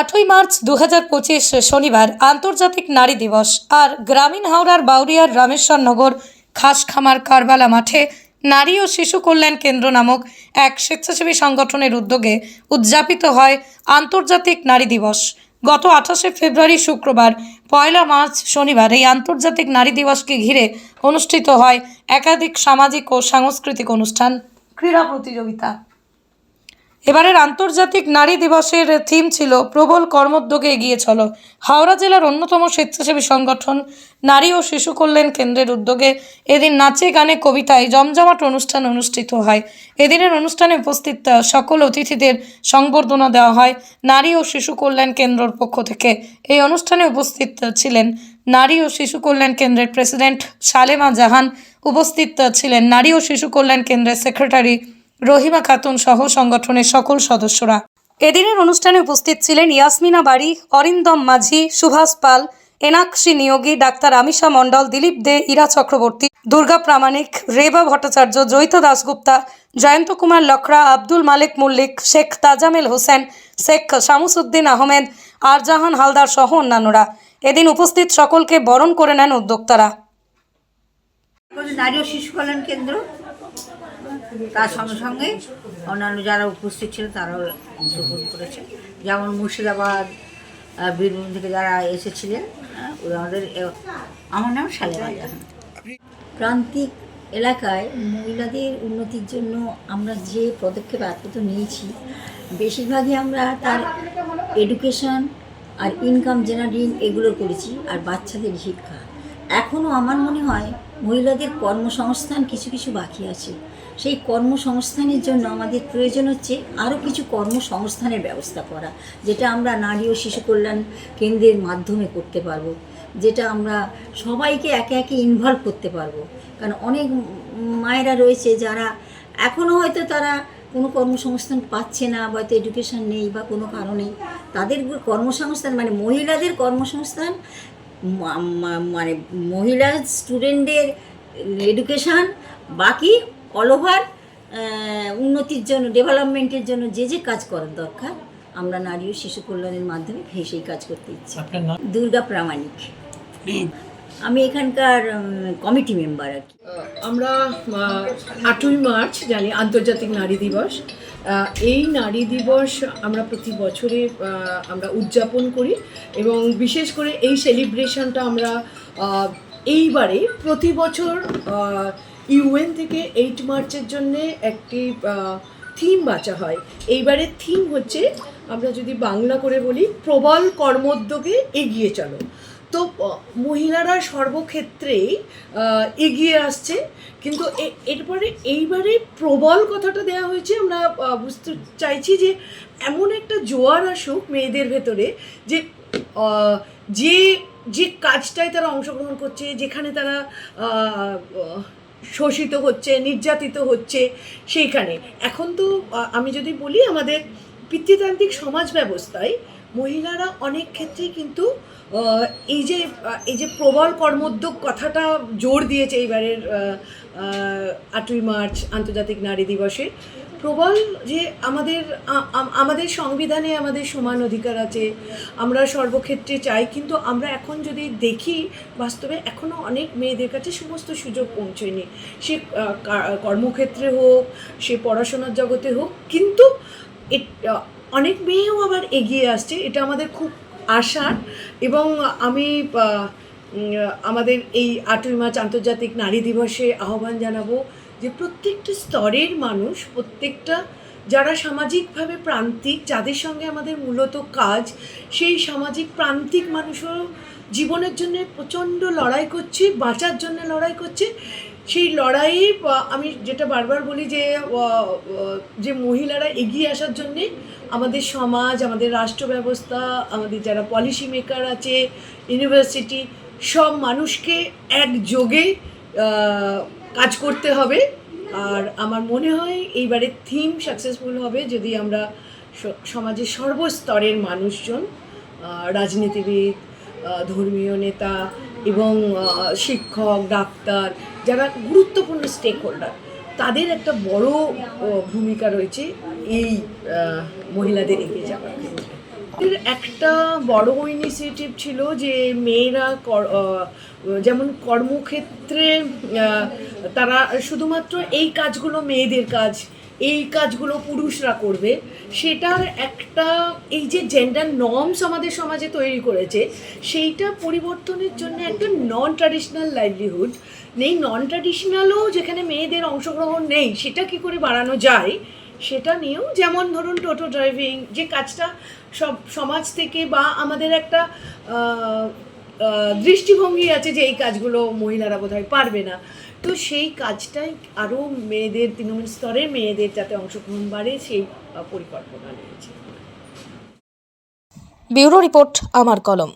আটই মার্চ দু হাজার পঁচিশ শনিবার আন্তর্জাতিক নারী দিবস আর গ্রামীণ হাওড়ার বাউরিয়ার রামেশ্বরনগর খাসখামার কারবালা মাঠে নারী ও শিশু কল্যাণ কেন্দ্র নামক এক স্বেচ্ছাসেবী সংগঠনের উদ্যোগে উদযাপিত হয় আন্তর্জাতিক নারী দিবস। গত আঠাশে ফেব্রুয়ারি শুক্রবার, পয়লা মার্চ শনিবার এই আন্তর্জাতিক নারী দিবসকে ঘিরে অনুষ্ঠিত হয় একাধিক সামাজিক ও সাংস্কৃতিক অনুষ্ঠান। ক্রীড়া প্রতিযোগিতা। এবারের আন্তর্জাতিক নারী দিবসের থিম ছিল প্রবল কর্মোদ্যোগে এগিয়ে চলো। হাওড়া জেলার অন্যতম স্বেচ্ছাসেবী সংগঠন নারী ও শিশু কল্যাণ কেন্দ্রের উদ্যোগে এদিন নাচে গানে কবিতায় জমজমাট অনুষ্ঠান অনুষ্ঠিত হয়। এদিনের অনুষ্ঠানে উপস্থিত সকল অতিথিদের সংবর্ধনা দেওয়া হয় নারী ও শিশু কল্যাণ কেন্দ্রর পক্ষ থেকে। এই অনুষ্ঠানে উপস্থিত ছিলেন নারী ও শিশু কল্যাণ কেন্দ্রের প্রেসিডেন্ট সালেমা জাহান, উপস্থিত ছিলেন নারী ও শিশু কল্যাণ কেন্দ্রের সেক্রেটারি রহিমা খাতুন সহ সংগঠনের সকল সদস্যরা। এদিনের অনুষ্ঠানে উপস্থিত ছিলেন ইয়াসমিনা বাড়ি, অরিন্দম মাঝি, সুভাষ পাল, এনাক্ষী নিয়োগী ডাক্তার আমিষা মণ্ডল, দিলীপ দে, ইরা চক্রবর্তী, দুর্গা প্রামাণিক, রেবা ভট্টাচার্য জৈত দাশগুপ্তা, জয়ন্ত কুমার লখরা, আব্দুল মালিক মল্লিক, শেখ তাজামেল হোসেন, শেখ শামসুদ্দিন আহমেদ, আরজাহান হালদার সহ অন্যান্যরা। এদিন উপস্থিত সকলকে বরণ করে নেন উদ্যোক্তারা। নারী ও শিশু কল্যাণ কেন্দ্র। তার সঙ্গে সঙ্গে অন্যান্য যারা উপস্থিত ছিল তারাও অংশগ্রহণ করেছে। যেমন মুর্শিদাবাদ বীরভূম থেকে যারা এসেছিলেন ওরা আমাদের আমার নাম শালেমা জাহান প্রান্তিক এলাকায় মহিলাদের উন্নতির জন্য আমরা যে পদক্ষেপ আপাতত নিয়েছি, বেশিরভাগই আমরা তার এডুকেশন আর ইনকাম জেনারেটিং এগুলো করেছি, আর বাচ্চাদের শিক্ষা। এখনও আমার মনে হয় মহিলাদের কর্মসংস্থান কিছু কিছু বাকি আছে। সেই কর্মসংস্থানের জন্য আমাদের প্রয়োজন হচ্ছে আরও কিছু কর্মসংস্থানের ব্যবস্থা করা, যেটা আমরা নারী ও শিশু কল্যাণ কেন্দ্রের মাধ্যমে করতে পারব, যেটা আমরা সবাইকে একে একে ইনভলভ করতে পারব। কারণ অনেক মায়েরা রয়েছে যারা এখনও হয়তো তারা কোনো কর্মসংস্থান পাচ্ছে না, বা হয়তো এডুকেশন নেই, বা কোনো কারণে তাদের কর্মসংস্থান মানে মহিলাদের কর্মসংস্থান মানে মহিলা স্টুডেন্টদের এডুকেশান বাকি অল ওভার উন্নতির জন্য ডেভেলপমেন্টের জন্য যে যে কাজ করার দরকার আমরা নারী ও শিশু কল্যাণের মাধ্যমে সেই কাজ করতে ইচ্ছি। দুর্গা প্রামাণিক। আমি এখানকার কমিটি মেম্বার আর কি। আমরা আটই মার্চ জানি আন্তর্জাতিক নারী দিবস। এই নারী দিবস আমরা প্রতি বছরে আমরা উদযাপন করি এবং বিশেষ করে এই সেলিব্রেশনটা আমরা এইবারে প্রতি বছর ইউএন থেকে এইট মার্চের জন্য একটি থিম বাঁচা হয়। এইবারের থিম হচ্ছে, আমরা যদি বাংলা করে বলি, প্রবল কর্মোদ্যোগে এগিয়ে চলো। তো মহিলারা সর্বক্ষেত্রেই এগিয়ে আসছে। কিন্তু এরপরে এইবারে প্রবল কথাটা দেওয়া হয়েছে। আমরা বুঝতে চাইছি যে, এমন একটা জোয়ার আসুক মেয়েদের ভেতরে যে যে যে কাজটায় তারা অংশগ্রহণ করছে, যেখানে তারা শোষিত হচ্ছে, নির্যাতিত হচ্ছে, সেইখানে। এখন তো আমি যদি বলি আমাদের পিতৃতান্ত্রিক সমাজ ব্যবস্থায় মহিলারা অনেক ক্ষেত্রেই কিন্তু এই যে এই যে প্রবল কর্মোদ্যোগ কথাটা জোর দিয়েছে এইবারের আটই মার্চ আন্তর্জাতিক নারী দিবসে, প্রবল যে আমাদের আমাদের সংবিধানে আমাদের সমান অধিকার আছে, আমরা সর্বক্ষেত্রে চাই, কিন্তু আমরা এখন যদি দেখি, বাস্তবে এখনও অনেক মেয়েদের কাছে সমস্ত সুযোগ পৌঁছয়নি সে কর্মক্ষেত্রে হোক, সে পড়াশোনার জগতে হোক, কিন্তু অনেক মেয়েও আবার এগিয়ে আসছে, এটা আমাদের খুব আশার এবং আমি আমাদের এই আটই মার্চ আন্তর্জাতিক নারী দিবসে আহ্বান জানাব যে প্রত্যেকটা স্তরের মানুষ, প্রত্যেকটা যারা সামাজিকভাবে প্রান্তিক, যাদের সঙ্গে আমাদের মূলত কাজ, সেই সামাজিক প্রান্তিক মানুষও জীবনের জন্য প্রচণ্ড লড়াই করছে, বাঁচার জন্য লড়াই করছে। সেই লড়াইয়ে আহ, আমি যেটা বারবার বলি যে যে মহিলারা এগিয়ে আসার জন্যে আমাদের সমাজ আমাদের রাষ্ট্র ব্যবস্থা আমাদের যারা পলিসি মেকার আছে ইউনিভার্সিটি সব মানুষকে একযোগে কাজ করতে হবে। আর আমার মনে হয় এইবারের থিম সাকসেসফুল হবে যদি আমরা সমাজের সর্বস্তরের মানুষজন রাজনীতিবিদ ধর্মীয় নেতা এবং শিক্ষক, ডাক্তার যারা গুরুত্বপূর্ণ স্টেক হোল্ডার তাদের একটা বড় ভূমিকা রয়েছে এই মহিলাদের এগিয়ে যাওয়ার ক্ষেত্রে। একটা বড় ইনিশিয়েটিভ ছিল যে মেয়েরা যেমন কর্মক্ষেত্রে তারা শুধুমাত্র এই কাজগুলো মেয়েদের কাজ এই কাজগুলো পুরুষরা করবে, সেটার একটা এই যে জেন্ডার নর্মস আমাদের সমাজে তৈরি করেছে, সেইটা পরিবর্তনের জন্য একটা নন ট্র্যাডিশনাল লাইভলিহুড নেই। নন ট্র্যাডিশনালও যেখানে মেয়েদের অংশগ্রহণ নেই, সেটা কি করে বাড়ানো যায়? সেটা নিয়েও যেমন ধরুন টোটো ড্রাইভিং, যে কাজটা সব সমাজ থেকে বা আমাদের একটা দৃষ্টিভঙ্গি আছে যে এই কাজগুলো মহিলারা বোধহয় পারবে না। তো সেই কাজটাই আরও মেয়েদের, তৃণমূল স্তরের মেয়েদের যাতে অংশগ্রহণ বাড়ে, সেই পরিকল্পনা নিয়েছে ব্যুরো রিপোর্ট, আমার কলম।